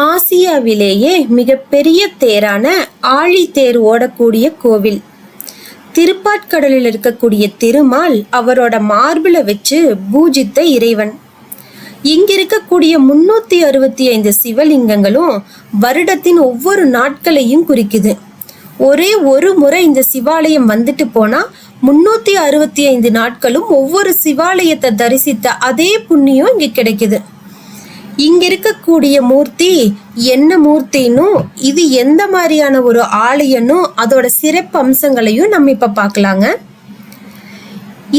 ஆசியாவிலேயே மிகப்பெரிய தேரான ஆழித்தேர் ஓடக்கூடிய கோவில். திருப்பாட்கடலில் இருக்கக்கூடிய திருமால் அவரோட மார்பில வச்சு பூஜித்த இறைவன். இங்க இருக்கக்கூடிய முன்னூத்தி அறுபத்தி ஐந்து சிவலிங்கங்களும் வருடத்தின் ஒவ்வொரு நாட்களையும் குறிக்குது. ஒரே ஒரு முறை இந்த சிவாலயம் வந்துட்டு போனா முன்னூத்தி அறுபத்தி ஐந்து நாட்களும் ஒவ்வொரு சிவாலயத்தை தரிசித்த அதே புண்ணியம் இங்க கிடைக்குது. இங்க இருக்கக்கூடிய மூர்த்தி என்ன மூர்த்தின்னு இது எந்த மாதிரியான ஒரு ஆலயனும் அதோட சிறப்பு அம்சங்களையும் நம்ம இப்ப பார்க்கலாங்க.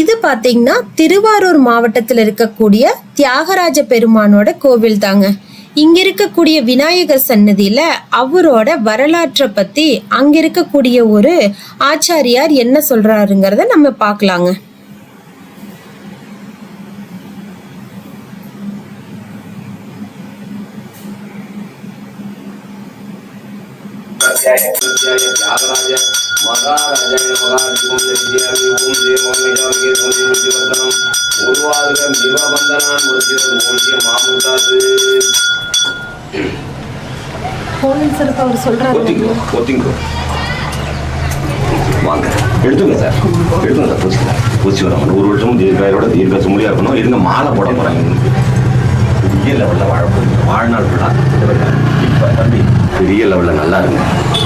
இது பாத்தீங்கன்னா திருவாரூர் மாவட்டத்தில் இருக்கக்கூடிய தியாகராஜ பெருமானோட கோவில் தாங்க. இங்க இருக்கக்கூடிய விநாயகர் சன்னதியில அவரோட வரலாற்றை பத்தி அங்க இருக்கக்கூடிய ஒரு ஆச்சாரியார் என்ன சொல்றாருங்கிறத நம்ம பார்க்கலாங்க. தியாகராஜ மகாராஜாய மகாரிக்கும் வித்யாமி ஓம் ஜெய மோமிஜாமியே சோதி முத்திவர்தனம் உருவாருக மிக முருத்திவர் மூர்த்திய மாமுதாது அவர் சொல்றாரு ஒத்திங்கோ ஒத்திங்கோ வாங்க எடுத்துங்க சார் எடுத்துங்க சார் பூச்சி பூச்சி வராமல் ஒரு வருஷமும் தீர்க்காயோட தீர்க்க சுமலியாக இருக்கணும் இருங்க மாலை போட போகிறாங்க இவங்களுக்கு லெவலில் வாழ. போகுது வாழ்நாள் ஃபுல்லாக தம்பி. பெரிய லெவலில் நல்லா இருங்க.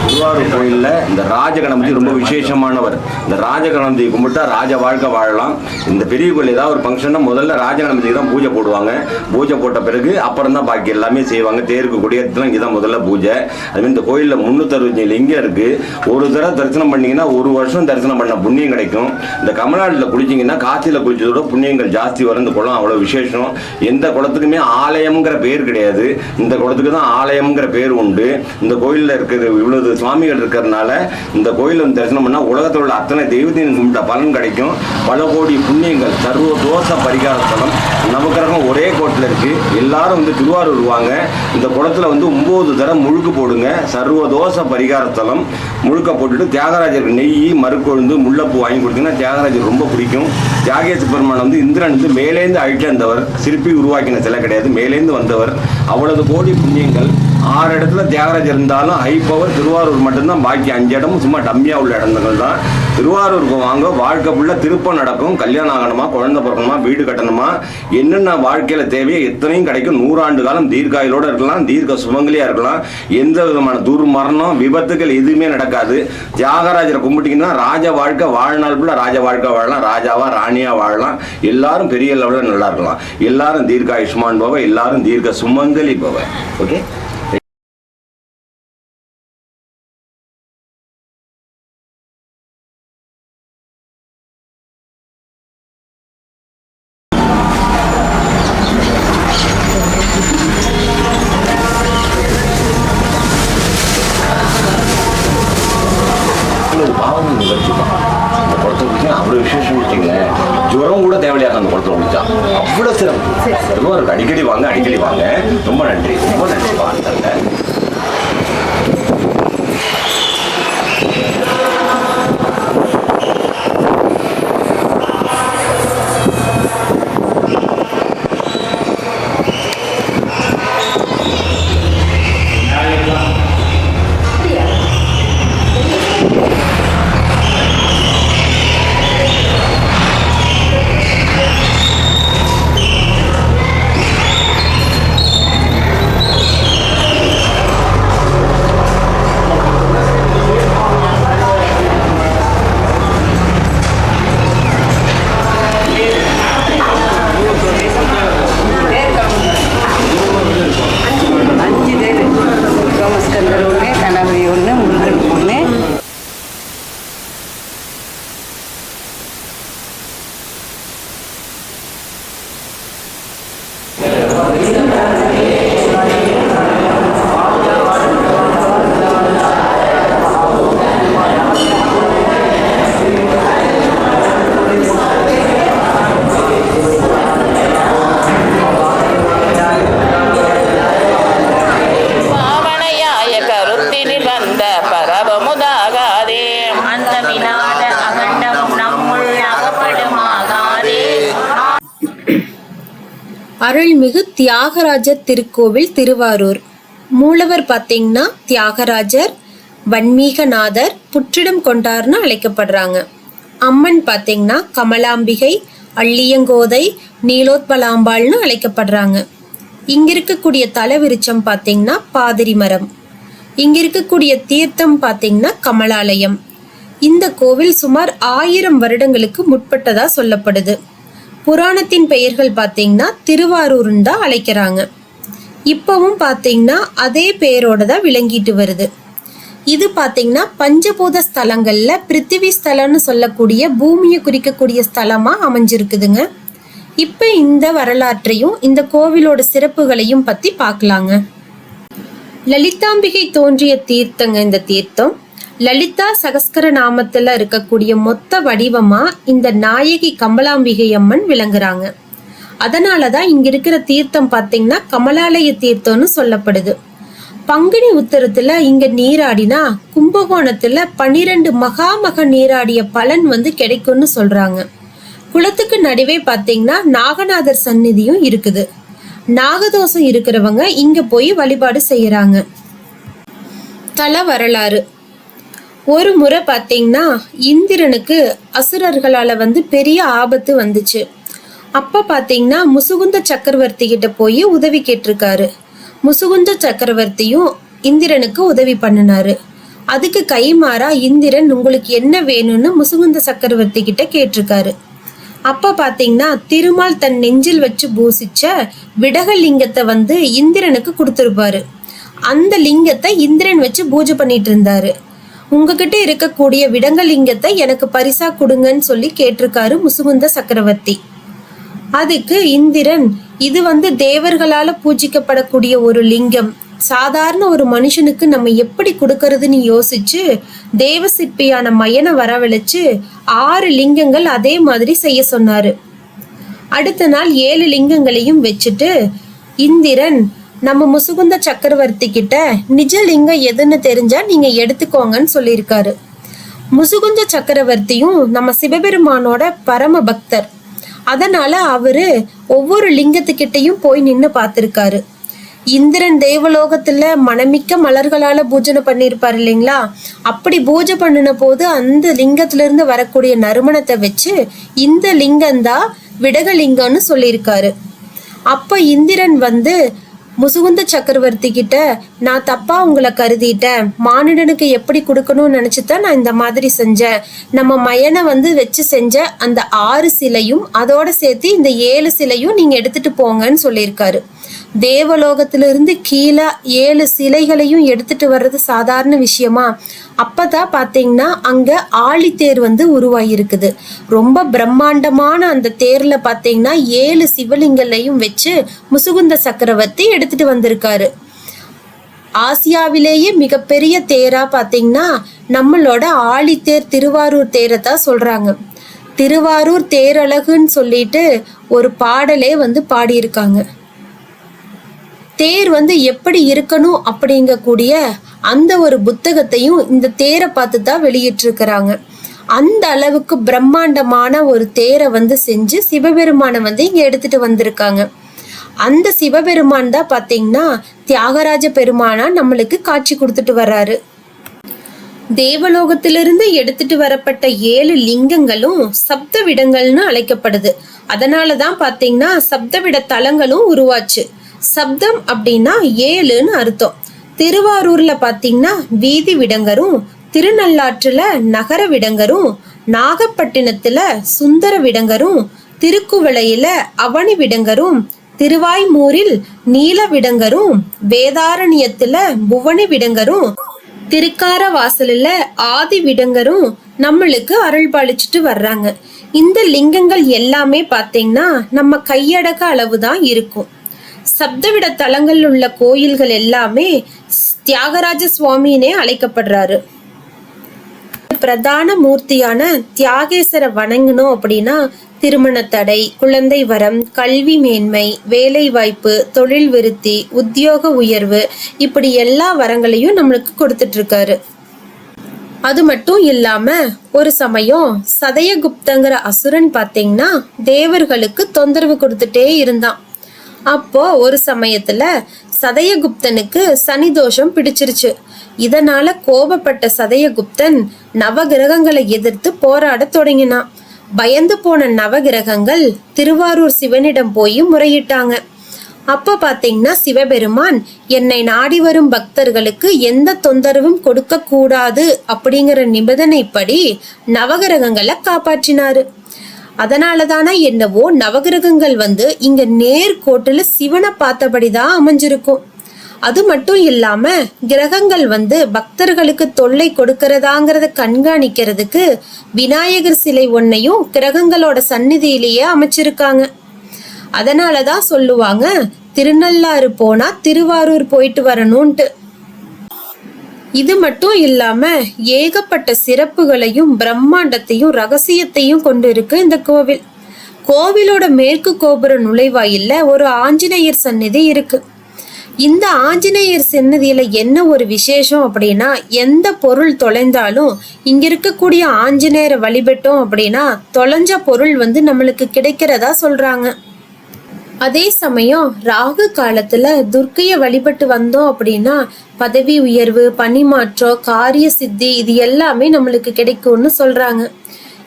திருவாரூர் கோயிலில் இந்த ராஜகணபதி ரொம்ப விசேஷமானவர். இந்த ராஜகணபதி கும்பிட்டா ராஜ வாழ்க்கை வாழலாம். இந்த பெரிய கோயில் ஏதாவது ஒரு ஃபங்க்ஷன்னா முதல்ல ராஜகணபதிக்கு தான் பூஜை போடுவாங்க. பூஜை போட்ட பிறகு அப்புறம் தான் பாக்கி எல்லாமே செய்வாங்க. தேருக்கு கொடியேற்றலாம் இங்கே தான் முதல்ல பூஜை. அதுமாதிரி இந்த கோயிலில் முந்நூற்றறுபத்தஞ்சு லிங்கம் இருக்கு. ஒரு தடவை தரிசனம் பண்ணீங்கன்னா ஒரு வருஷம் தரிசனம் பண்ண புண்ணியம் கிடைக்கும். இந்த கமலாட்டில் குளிச்சிங்கன்னா காசியில் குளிச்சதோட புண்ணியங்கள் ஜாஸ்தி வரும். இந்த குளம் அவ்வளோ விசேஷம். எந்த குளத்துக்குமே ஆலயம்ங்கிற பேர் கிடையாது. இந்த குளத்துக்கு தான் ஆலயம்ங்கிற பேர் உண்டு. இந்த கோயிலில் இருக்கிற இவ்வளவு சுவாமிகள் இருக்கிறதுனால இந்த கோயிலில் வந்து தரிசனம் பண்ணால் உலகத்தில் உள்ள அத்தனை தெய்வத்தையும் கும்பிட்ட பலன் கிடைக்கும். பல கோடி புண்ணியங்கள் சர்வ தோஷ பரிகார ஸ்தலம் நவக்கிரகம் ஒரே கோட்டில் இருக்குது எல்லாரும் வந்து திருவாரூர் வருவாங்க. இந்த குளத்தில் வந்து ஒம்பது தரம் முழுக்கு போடுங்க. சர்வ தோஷ பரிகார முழுக்க போட்டுட்டு தியாகராஜருக்கு நெய் மறுக்கொழுந்து முல்லைப்பூ வாங்கி கொடுத்தீங்கன்னா தியாகராஜர் ரொம்ப பிடிக்கும். தியாகேச பெருமான் வந்து இந்திரன் வந்து மேலேந்து அழிக்க வந்தவர் சிற்பி உருவாக்கின சிலை கிடையாது. மேலேந்து வந்தவர். அவ்வளவு கோடி புண்ணியங்கள். ஆறு இடத்துல தியாகராஜ் இருந்தாலும் ஹை பவர் திருவாரூர் மட்டும்தான் பாக்கி அஞ்சு இடமும் சும்மா டம்மியாக உள்ள இடங்கள் தான் திருவாரூருக்கு வாங்க வாழ்க்கை ஃபுல்லாக திருப்பம் நடக்கும். கல்யாணம் ஆகணுமா குழந்தை பிறக்கணுமா வீடு கட்டணுமா என்னென்ன வாழ்க்கையில் தேவையோ எத்தனையும் கிடைக்கும். நூறாண்டு காலம் தீர்க்காயிலோட இருக்கலாம் தீர்க்க சுமங்கலியாக இருக்கலாம். எந்த விதமான துர்மரணம் விபத்துகள் எதுவுமே நடக்காது. தியாகராஜரை கும்பிட்டிங்கன்னா ராஜ வாழ்க்கை வாழ்நாள் ஃபுல்லாக ராஜ வாழ்க்கை வாழலாம். ராஜாவாக ராணியாக வாழலாம். எல்லாரும் பெரிய லெவலில் நல்லா இருக்கலாம். எல்லாரும் தீர்க்க ஆயுஷ்மான் பவ எல்லாரும் தீர்க்க சுமங்கலி பவ ஓகே தியாகராஜர் திருக்கோவில் திருவாரூர். மூலவர் பார்த்தீங்கன்னா தியாகராஜர் வன்மீகநாதர் புற்றிடம் கொண்டார்னு அழைக்கப்படுறாங்க. அம்மன் பார்த்தீங்கன்னா கமலாம்பிகை அள்ளியங்கோதை நீலோத்பலாம்பாள்னு அழைக்கப்படுறாங்க. இங்க இருக்கக்கூடிய தலவிருச்சம் பார்த்தீங்கன்னா பாதிரி மரம் இங்க இருக்கக்கூடிய தீர்த்தம் பார்த்தீங்கன்னா கமலாலயம். இந்த கோவில் சுமார் ஆயிரம் வருடங்களுக்கு முற்பட்டதா சொல்லப்படுது. புராணத்தின் பெயர்கள் பார்த்தீங்கன்னா திருவாரூர்னு தான் அழைக்கிறாங்க. இப்பவும் பார்த்தீங்கன்னா அதே பெயரோட தான் விளங்கிட்டு வருது. இது பார்த்தீங்கன்னா பஞ்சபூத ஸ்தலங்களில் பிருத்திவி ஸ்தலம்னு சொல்லக்கூடிய பூமியை குறிக்கக்கூடிய ஸ்தலமாக அமைஞ்சிருக்குதுங்க. இப்போ இந்த வரலாற்றையும் இந்த கோவிலோட சிறப்புகளையும் பற்றி பார்க்கலாங்க. லலிதாம்பிகை தோன்றிய தீர்த்தங்க இந்த தீர்த்தம். லலிதா சகஸ்கர நாமத்துல இருக்கக்கூடிய மொத்த வடிவமா இந்த நாயகி கமலாம்பிகை அம்மன் விளங்குறாங்க. அதனாலதான் இங்க இருக்கிற தீர்த்தம் பாத்தீங்கன்னா கமலாலய தீர்த்தம்னு சொல்லப்படுது. பங்குனி உத்தரத்துல இங்க நீராடினா கும்பகோணத்துல பன்னிரண்டு மகாமக நீராடிய பலன் வந்து கிடைக்கும்னு சொல்றாங்க. குளத்துக்கு நடுவே பாத்தீங்கன்னா நாகநாதர் சந்நிதியும் இருக்குது. நாகதோஷம் இருக்கிறவங்க இங்க போய் வழிபாடு செய்யறாங்க. தல வரலாறு. ஒரு முறை பார்த்தீங்கன்னா இந்திரனுக்கு அசுரர்களால் வந்து பெரிய ஆபத்து வந்துச்சு. அப்போ பார்த்தீங்கன்னா முசுகுந்த சக்கரவர்த்தி கிட்ட போய் உதவி கேட்டிருக்காரு. முசுகுந்த சக்கரவர்த்தியும் இந்திரனுக்கு உதவி பண்ணினாரு. அதுக்கு கைமாறா இந்திரன் உங்களுக்கு என்ன வேணும்னு முசுகுந்த சக்கரவர்த்தி கிட்ட கேட்டிருக்காரு. அப்போ பார்த்தீங்கன்னா திருமால் தன் நெஞ்சில் வச்சு பூசிச்ச விடகலிங்கத்தை வந்து இந்திரனுக்கு கொடுத்துருப்பாரு. அந்த லிங்கத்தை இந்திரன் வச்சு பூஜை பண்ணிட்டு இருந்தாரு. உங்ககிட்ட இருக்கக்கூடிய விடங்கலிங்கத்தை எனக்கு பரிசா கொடுங்கன்னு சொல்லி கேட்டிருக்காரு முசுகுந்த சக்கரவர்த்தி. அதுக்கு இந்திரன் இது வந்து தேவர்களால பூஜிக்கப்படக்கூடிய ஒரு லிங்கம். சாதாரண ஒரு மனுஷனுக்கு நம்ம எப்படி கொடுக்கறதுன்னு யோசிச்சு தேவ சிற்பியான மயனை வரவழைச்சு ஆறு லிங்கங்கள் அதே மாதிரி செய்ய சொன்னாரு. அடுத்த நாள் ஏழு லிங்கங்களையும் வச்சுட்டு இந்திரன் நம்ம முசுகுந்த சக்கரவர்த்தி கிட்ட நிஜலிங்கம் எதுன்னு தெரிஞ்சா நீங்க எடுத்துக்கோங்கன்னு சொல்லியிருக்காரு. முசுகுந்த சக்கரவர்த்தியும் நம்ம சிவபெருமானோட பரம பக்தர். அதனால அவரு ஒவ்வொரு லிங்கத்துக்கிட்டையும் போய் நின்று பார்த்துருக்காரு. இந்திரன் தேவலோகத்துல மனமிக்க மலர்களால பூஜனை பண்ணியிருப்பார் இல்லைங்களா? அப்படி பூஜை பண்ணின போது அந்த லிங்கத்துல இருந்து வரக்கூடிய நறுமணத்தை வச்சு இந்த லிங்கம்தான் விடகலிங்கம்னு சொல்லியிருக்காரு. அப்ப இந்திரன் வந்து முசுகுந்த சக்கரவர்த்தி கிட்ட நான் தப்பா உங்களை கருதிட்டேன். மானிடனுக்கு எப்படி கொடுக்கணும்னு நினைச்சுதான் நான் இந்த மாதிரி செஞ்சேன். நம்ம மயனை வந்து வச்சு செஞ்ச அந்த ஆறு சிலையும் அதோட சேர்த்து இந்த ஏழு சிலையும் நீங்க எடுத்துட்டு போங்கன்னு சொல்லியிருக்காரு. தேவலோகத்திலிருந்து கீழே ஏழு சிலைகளையும் எடுத்துட்டு வர்றது சாதாரண விஷயமா? அப்பதான் பாத்தீங்கன்னா அங்க ஆழித்தேர் வந்து உருவாகியிருக்குது. ரொம்ப பிரம்மாண்டமான அந்த தேர்ல பாத்தீங்கன்னா ஏழு சிவலிங்கலையும் வச்சு முசுகுந்த சக்கரவர்த்தி எடுத்துட்டு வந்திருக்காரு. ஆசியாவிலேயே மிகப்பெரிய தேரா பார்த்தீங்கன்னா நம்மளோட ஆழித்தேர் திருவாரூர் தேரை தான் சொல்றாங்க. திருவாரூர் தேரழகுன்னு சொல்லிட்டு ஒரு பாடலே வந்து பாடியிருக்காங்க. தேர் வந்து எப்படி இருக்கணும் அப்படிங்கக்கூடிய அந்த ஒரு புத்தகத்தையும் இந்த தேரை பார்த்து தான் வெளியிட்டிருக்கிறாங்க. அந்த அளவுக்கு பிரம்மாண்டமான ஒரு தேரை வந்து செஞ்சு சிவபெருமானை வந்து இங்கே எடுத்துட்டு வந்திருக்காங்க. அந்த சிவபெருமான் தான் பார்த்தீங்கன்னா தியாகராஜ பெருமானா நம்மளுக்கு காட்சி கொடுத்துட்டு வர்றாரு. தேவலோகத்திலிருந்து எடுத்துட்டு வரப்பட்ட ஏழு லிங்கங்களும் சப்த விடங்கள்னு அழைக்கப்படுது. அதனால தான் பார்த்தீங்கன்னா சப்தவிட தலங்களும் உருவாச்சு. சப்தம் அப்படின்னா ஏழுன்னு அர்த்தம். திருவாரூர்ல பார்த்தீங்கன்னா வீதி விடங்கரும் திருநள்ளாற்றுல நகர விடங்கரும் நாகப்பட்டினத்துல சுந்தர விடங்கரும் திருக்குவளையில அவனி விடங்கரும் திருவாய்மூரில் நீல விடங்கரும் வேதாரண்யத்துல புவனி விடங்கரும் திருக்கார வாசலில் ஆதி விடங்கரும் நம்மளுக்கு அருள் பாலிச்சுட்டு வர்றாங்க. இந்த லிங்கங்கள் எல்லாமே பார்த்தீங்கன்னா நம்ம கையடக்க அளவு தான் இருக்கும். சப்தவிட தலங்கள் உள்ள கோயில்கள் எல்லாமே தியாகராஜ சுவாமினே அழைக்கப்படுறாரு. பிரதான மூர்த்தியான தியாகேசரை வணங்கணும் அப்படின்னா திருமண தடை குழந்தை வரம் கல்வி மேன்மை வேலை வாய்ப்பு தொழில் விருத்தி உத்தியோக உயர்வு இப்படி எல்லா வரங்களையும் நம்மளுக்கு கொடுத்துட்டு இருக்காரு அது மட்டும் இல்லாம ஒரு சமயம் சதயகுப்தங்கிற அசுரன் பார்த்தீங்கன்னா தேவர்களுக்கு தொந்தரவு கொடுத்துட்டே இருந்தான். அப்போ ஒரு சமயத்துல சதயகுப்தனுக்கு சனி தோஷம் பிடிச்சிருச்சு. இதனால கோபப்பட்ட சதயகுப்தன் நவகிரகங்களை எதிர்த்து போராடத் தொடங்கினான். பயந்து போன நவகிரகங்கள் திருவாரூர் சிவனிடம் போய் முறையிட்டாங்க. அப்ப பாத்தீங்கன்னா சிவபெருமான் என்னை நாடி வரும் பக்தர்களுக்கு எந்த தொந்தரவும் கொடுக்க கூடாது அப்படிங்கிற நிபந்தனைப்படி நவகிரகங்களை காப்பாற்றினாரு. அதனால தானே என்னவோ நவகிரகங்கள் வந்து இங்க நேர்கோட்டுல சிவனை பார்த்தபடிதான் அமைஞ்சிருக்கும். அது மட்டும் இல்லாம கிரகங்கள் வந்து பக்தர்களுக்கு தொல்லை கொடுக்கறதாங்கிறத கண்காணிக்கிறதுக்கு விநாயகர் சிலை ஒன்னையும் கிரகங்களோட சந்நிதியிலேயே அமைச்சிருக்காங்க. அதனால தான் சொல்லுவாங்க திருநள்ளாறு போனா திருவாரூர் போயிட்டு வரணும்ட்டு இது மட்டும் இல்லாம ஏகப்பட்ட சிறப்புகளையும் பிரம்மாண்டத்தையும் ரகசியத்தையும் கொண்டு இருக்கு இந்த கோவில். கோவிலோட மேற்கு கோபுர நுழைவாயில்ல ஒரு ஆஞ்சநேயர் சந்நிதி இருக்குது இந்த ஆஞ்சநேயர் சன்னதியில என்ன ஒரு விசேஷம் அப்படின்னா எந்த பொருள் தொலைந்தாலும் இங்க இருக்கக்கூடிய ஆஞ்சநேயரை வழிபட்டோம் அப்படின்னா தொலைஞ்ச பொருள் வந்து நம்மளுக்கு கிடைக்கிறதா சொல்றாங்க. அதே சமயம் ராகு காலத்துல துர்க்கையை வழிபட்டு வந்தோம் அப்படின்னா பதவி உயர்வு பணிமாற்றம் காரிய சித்தி இது எல்லாமே நம்மளுக்கு கிடைக்கும்னு சொல்றாங்க.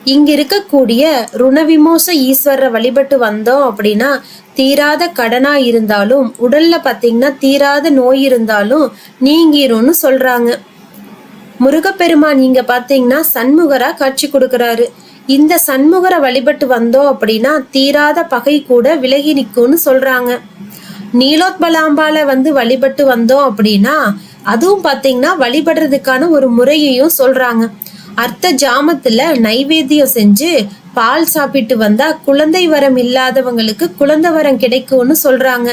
இங்க இருக்கக்கூடிய ருணவிமோச ஈஸ்வரரை வழிபட்டு வந்தோம் அப்படின்னா தீராத கடனா இருந்தாலும் உடல்ல பாத்தீங்கன்னா தீராத நோய் இருந்தாலும் நீங்கிரும்னு சொல்றாங்க. முருகப்பெருமான் இங்க பாத்தீங்கன்னா சண்முகரா காட்சி கொடுக்கறாரு. இந்த சண்முகரை வழிபட்டு வந்தோம் அப்படின்னா தீராத பகை கூட விலகி நிற்கும்னு சொல்றாங்க. நீலோத்பலாம்பால வந்து வழிபட்டு வந்தோம் அப்படின்னா அதுவும் பாத்தீங்கன்னா வழிபடுறதுக்கான ஒரு முறையையும் சொல்றாங்க. அர்த்த ஜாமத்துல நைவேத்தியம் செஞ்சு பால் சாப்பிட்டு வந்தா குழந்தை வரம் இல்லாதவங்களுக்கு குழந்தை வரம் கிடைக்கும்னு சொல்றாங்க.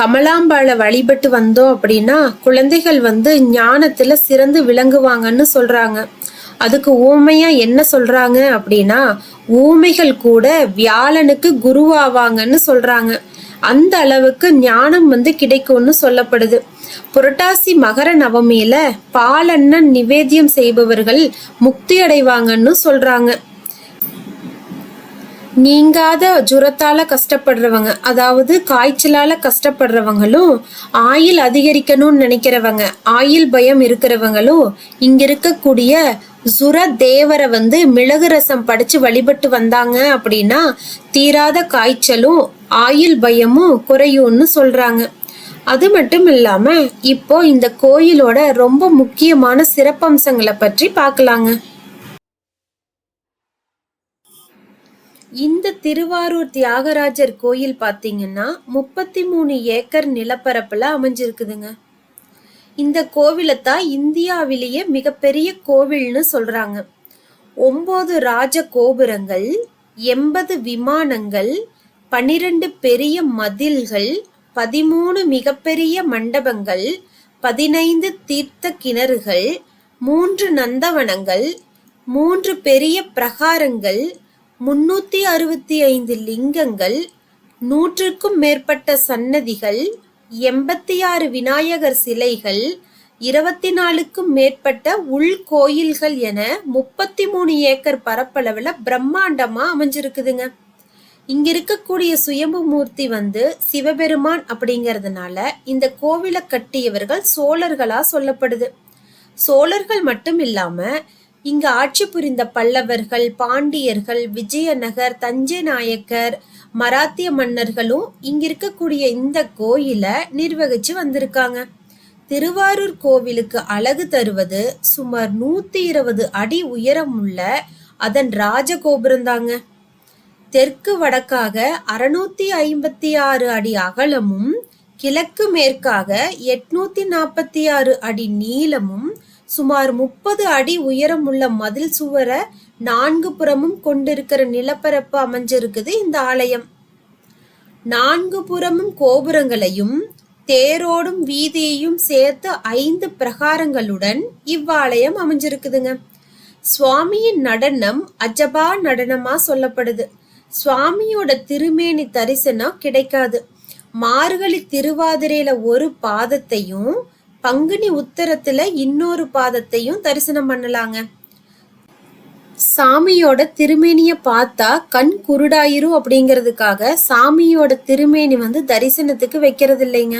கமலாம்பாளை வழிபட்டு வந்தோம் அப்படின்னா குழந்தைகள் வந்து ஞானத்துல சிறந்து விளங்குவாங்கன்னு சொல்றாங்க. அதுக்கு ஊமையா என்ன சொல்றாங்க அப்படின்னா ஊமைகள் கூட வியாழனுக்கு குருவாவாங்கன்னு சொல்றாங்க. அந்த அளவுக்கு ஞானம் வந்து கிடைக்கும்னு சொல்லப்படுது. புரட்டாசி மகர நவமியில பாலண்ணன் நிவேத்தியம் செய்பவர்கள் முக்தி அடைவாங்கன்னு சொல்றாங்க. நீங்காத ஜுரத்தால கஷ்டப்படுறவங்க அதாவது காய்ச்சலால கஷ்டப்படுறவங்களும் ஆயில் அதிகரிக்கணும்னு நினைக்கிறவங்க ஆயில் பயம் இருக்கிறவங்களும் இங்க இருக்கக்கூடிய சுர தேவரை வந்து மிளகு ரசம் படிச்சு வழிபட்டு வந்தாங்க அப்படின்னா தீராத காய்ச்சலும் ஆயில் பயமும் குறையும்னு சொல்றாங்க. அது மட்டும் இல்லாம இப்போ இந்த கோயிலோட ரொம்ப முக்கியமான சிறப்பம்சங்களை பற்றி பார்க்கலாங்க. இந்த திருவாரூர் தியாகராஜர் கோயில் பார்த்தீங்கன்னா முப்பத்தி மூணு ஏக்கர் நிலப்பரப்புல அமைஞ்சிருக்குதுங்க. இந்த கோவிலத்தான் இந்தியாவிலேயே மிகப்பெரிய கோவில்னு சொல்றாங்க. ஒன்பது ராஜ கோபுரங்கள் எண்பது விமானங்கள் பனிரெண்டு பெரிய மதில்கள் பதிமூணு மிகப்பெரிய மண்டபங்கள் பதினைந்து தீர்த்த கிணறுகள் மூன்று நந்தவனங்கள் மூன்று பெரிய பிரகாரங்கள் முன்னூத்தி அறுபத்தி ஐந்து லிங்கங்கள் நூற்றுக்கும் மேற்பட்ட சன்னதிகள் எண்பத்தி ஆறு விநாயகர் சிலைகள் இருபத்தி நாலுக்கும் மேற்பட்ட உள்கோயில்கள் என முப்பத்தி மூணு ஏக்கர் பரப்பளவுல பிரம்மாண்டமா அமைஞ்சிருக்குதுங்க. இங்க இருக்கக்கூடிய சுயம்பு மூர்த்தி வந்து சிவபெருமான் அப்படிங்கறதுனால இந்த கோவிலை கட்டியவர்கள் சோழர்களா சொல்லப்படுது. சோழர்கள் மட்டும் இல்லாம இங்கு ஆட்சி புரிந்த பல்லவர்கள் பாண்டியர்கள் விஜயநகர் தஞ்சை நாயக்கர் மராத்திய மன்னர்களும் இங்க இருக்கக்கூடிய இந்த கோயிலை நிர்வகிச்சு வந்திருக்காங்க. திருவாரூர் கோவிலுக்கு அழகு தருவது சுமார் நூத்தி இருபது அடி உயரமுள்ள அதன் ராஜகோபுரம் தாங்க தெற்கு வடக்காக அறுநூத்தி ஐம்பத்தி ஆறு அடி அகலமும் கிழக்கு மேற்காக எட்நூத்தி நாற்பத்தி ஆறு அடி நீளமும் சுமார் முப்பது அடி உயரமுள்ள மதில் சுவரை நான்கு புறமும் கொண்டிருக்கிற நிலப்பரப்பு அமைஞ்சிருக்குது இந்த ஆலயம். நான்கு புறமும் கோபுரங்களையும் தேரோடும் வீதியையும் சேர்த்து ஐந்து பிரகாரங்களுடன் இவ்வாலயம் அமைஞ்சிருக்குதுங்க. சுவாமியின் நடனம் அஜபா நடனமா சொல்லப்படுது. சுவாமியோட திருமேனி தரிசனம் கிடைக்காது. மார்கழி திருவாதிரையில ஒரு பாதத்தையும் பங்குனி உத்தரத்துல இன்னொரு பாதத்தையும் தரிசனம் பண்ணலாங்க. சாமியோட திருமேனிய பார்த்தா கண் குருடாயிரும் அப்படிங்கிறதுக்காக சாமியோட திருமேனி வந்து தரிசனத்துக்கு வைக்கிறது இல்லைங்க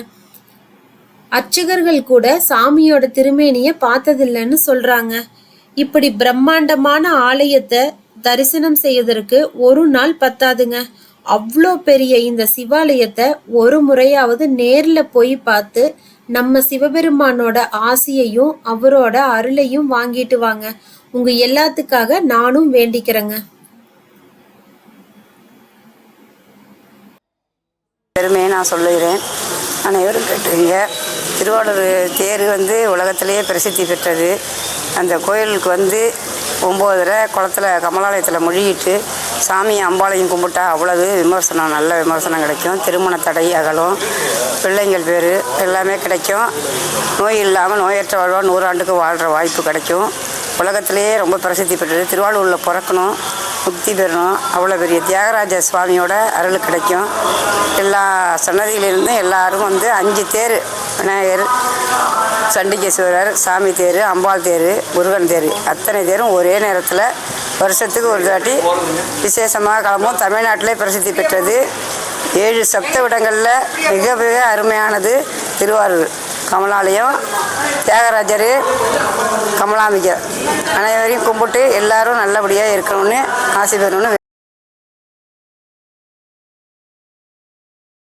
அர்ச்சகர்கள் கூட சாமியோட திருமேனிய பார்த்ததில்லைன்னு சொல்றாங்க. இப்படி பிரம்மாண்டமான ஆலயத்தை தரிசனம் செய்வதற்கு ஒரு நாள் பத்தாதுங்க. அவ்வளோ பெரிய இந்த சிவாலயத்தை ஒரு முறையாவது நேர்ல போய் பார்த்து நம்ம சிவபெருமானோட ஆசையையும் அவரோட அருளையும் வாங்கிட்டு வாங்க. உங்க எல்லாத்துக்காக நானும் வேண்டிக்கிறேங்க. பெருமையை நான் சொல்லுகிறேன். அனைவரும் கேட்டுங்க திருவாளூர் தேர் வந்து உலகத்திலேயே பிரசித்தி பெற்றது. அந்த கோயிலுக்கு வந்து ஒம்போதரை குளத்துல கமலாலயத்தில் முழுகிட்டு சாமி அம்பாளையும் கும்பிட்டா அவ்வளவு விமர்சனம் நல்ல விமர்சனம் கிடைக்கும். திருமண தடை அகலும். பிள்ளைங்கள் பேர் எல்லாமே கிடைக்கும். நோய் இல்லாமல் நோயற்ற வாழ்வா நூறாண்டுக்கு வாழ்கிற வாய்ப்பு கிடைக்கும். உலகத்திலேயே ரொம்ப பிரசித்தி பெற்றது. திருவாரூரில் பிறக்கணும் முக்தி பெறணும். அவ்வளோ பெரிய தியாகராஜ சுவாமியோட அருள் கிடைக்கும். எல்லா சன்னதியிலிருந்தும் எல்லாரும் வந்து அஞ்சு தேர் விநாயகர் சண்டிகேஸ்வரர் சாமி தேர் அம்பாள் தேர் முருகன் தேர். அத்தனை தேரும் ஒரே நேரத்தில் வருஷத்துக்கு ஒரு தாட்டி விசேஷமாக கிளம்பும் தமிழ்நாட்டிலே பிரசித்தி பெற்றது. ஏழு சப்த விடங்களில் மிக மிக அருமையானது திருவாரூர். கமலாலயம் தியாகராஜர் கமலாம்பிகை அனைவரையும் கும்பிட்டு எல்லாரும் நல்லபடியாக இருக்கணும்னு ஆசை பெறணும்னு